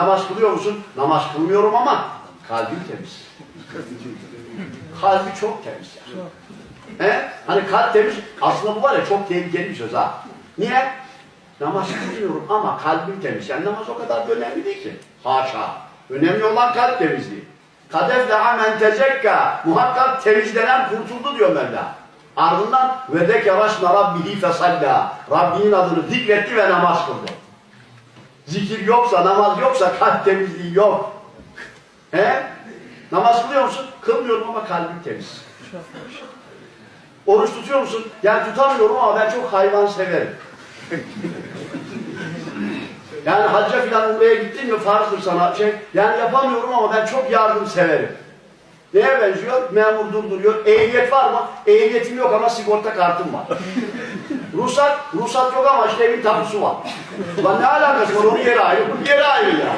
namaz kılıyor musun? Namaz kılmıyorum ama kalbim temiz. Kalbi çok temiz yani. He? Hani kalp temiz, aslında bu var ya çok tehlikeli bir söz ha. Niye? Namaz kılmıyorum ama kalbim temiz. Yani namaz o kadar da önemli değil ki. Haşa. Önemli olan kalp temizliği. Kadefleha men tezekka. Muhakkak temizlenen kurtuldu diyor Mevla. Ardından ve zekeraşna rabbihi fesalla. Rabbinin adını zikretti ve namaz kıldı. Zikir yoksa, namaz yoksa kalp temizliği yok. He? Namaz kılıyor musun? Kılmıyorum ama kalbim temiz. Oruç tutuyor musun? Yani tutamıyorum ama ben çok hayvan severim. yani hacca filan umreye gittin mi farzdır sana şey. Yani yapamıyorum ama ben çok yardım severim. Neye benziyor? Memur durduruyor. Ehliyet var mı? Ehliyetim yok ama sigorta kartım var. Ruhsat, ruhsat yok ama işte evin tapusu var. Ulan ne alakası var? Onun yeri ayrı, bunun yeri ayrı ya.